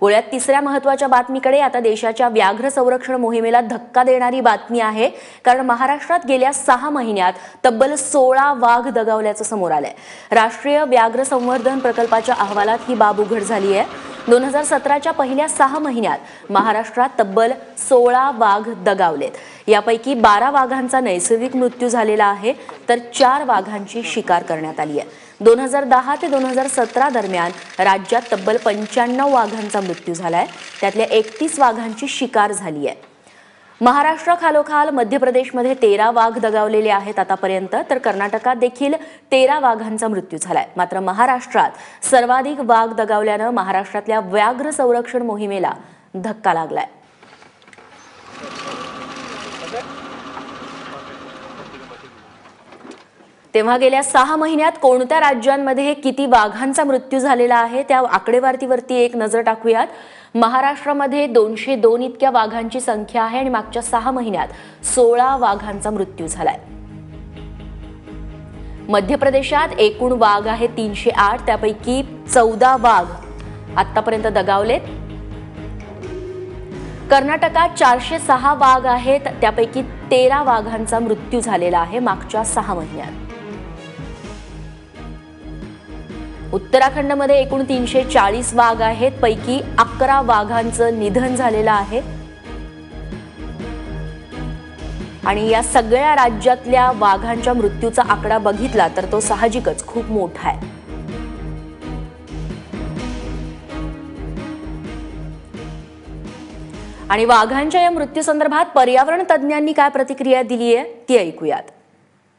गोळ्यात तिसऱ्या महत्त्वाच्या बातमीकडे आता देशाच्या व्याघ्र संरक्षण मोहिमेला धक्का देणारी बातमी आहे. कारण महाराष्ट्रात गेल्या सहा महिन्यात तब्बल सोळा वाघ दगावल्याचं समोर आलंय. राष्ट्रीय व्याघ्र संवर्धन प्रकल्पाच्या अहवालात ही बाब उघड झाली आहे दोन हजार सतराच्या पहिल्या सहा महिन्यात महाराष्ट्रात तब्बल सोळा वाघ दगावलेत. यापैकी बारा वाघांचा नैसर्गिक मृत्यू झालेला आहे तर चार वाघांची शिकार करण्यात आली आहे. दोन हजार दहा ते दोन हजार सतरा दरम्यान राज्यात तब्बल पंच्याण्णव वाघांचा मृत्यू झालाय. त्यातल्या एकतीस वाघांची शिकार झाली आहे. महाराष्ट्राखालोखाल मध्य प्रदेशमध्ये तेरा वाघ दगावलेले आहेत आतापर्यंत तर कर्नाटकात देखील तेरा वाघांचा मृत्यू झालाय. मात्र महाराष्ट्रात सर्वाधिक वाघ दगावल्यानं महाराष्ट्रातल्या व्याघ्र संरक्षण मोहिमेला धक्का लागलाय. तेव्हा गेल्या सहा महिन्यात कोणत्या राज्यांमध्ये किती वाघांचा मृत्यू झालेला आहे त्या आकडेवारीवरती एक नजर टाकूयात. महाराष्ट्रामध्ये दोनशे दोन इतक्या वाघांची संख्या आहे आणि मागच्या सहा महिन्यात सोळा वाघांचा मृत्यू झालाय. मध्य प्रदेशात एकूण वाघ आहे तीनशे आठ त्यापैकी चौदा वाघ आतापर्यंत दगावलेत. कर्नाटकात चारशे सहा वाघ आहेत त्यापैकी तेरा वाघांचा मृत्यू झालेला आहे मागच्या सहा महिन्यात. उत्तराखंडमध्ये एकूण तीनशे चाळीस वाघ आहेत. पैकी अकरा वाघांचं निधन झालेलं आहे. आणि या सगळ्या राज्यातल्या वाघांच्या मृत्यूचा आकडा बघितला तर तो साहजिकच खूप मोठा आहे. आणि वाघांच्या या मृत्यूसंदर्भात पर्यावरण तज्ज्ञांनी काय प्रतिक्रिया दिली आहे ती ऐकूयात.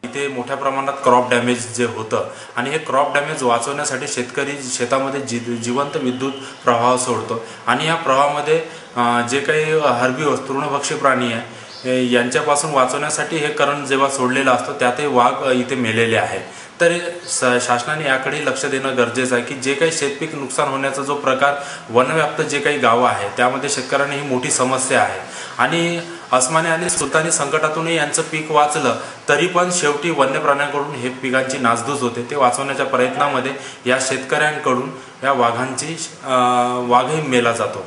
इथे मोठ्या प्रमाणात क्रॉप डॅमेज जे होतं आणि हे क्रॉप डॅमेज वाचवण्यासाठी शेतकरी शेतामध्ये जि जिवंत विद्युत प्रवाह सोडतो. आणि या प्रवाहामध्ये जे काही हरबी तृणभक्षी प्राणी आहे यांच्यापासून वाचवण्यासाठी हे करण जेव्हा सोडलेलं असतं त्यातही वाघ इथे मेलेले आहे तर स- शासनाने याकडे लक्ष देणं गरजेचं आहे की जे काही शेतपीक नुकसान होण्याचा जो प्रकार वनव्याप्त जे काही गावं आहे त्यामध्ये शेतकऱ्यांना ही मोठी समस्या आहे. आणि अस्माने आणि सुलतानी संकटातूनही यांचं पीक वाचलं तरी पण शेवटी वन्य प्राण्यांकडून हे पिकांची नासधूस होते. ते वाचवण्याच्या प्रयत्नामध्ये या शेतकऱ्यांकडून या वाघांची वाघही मेला जातो.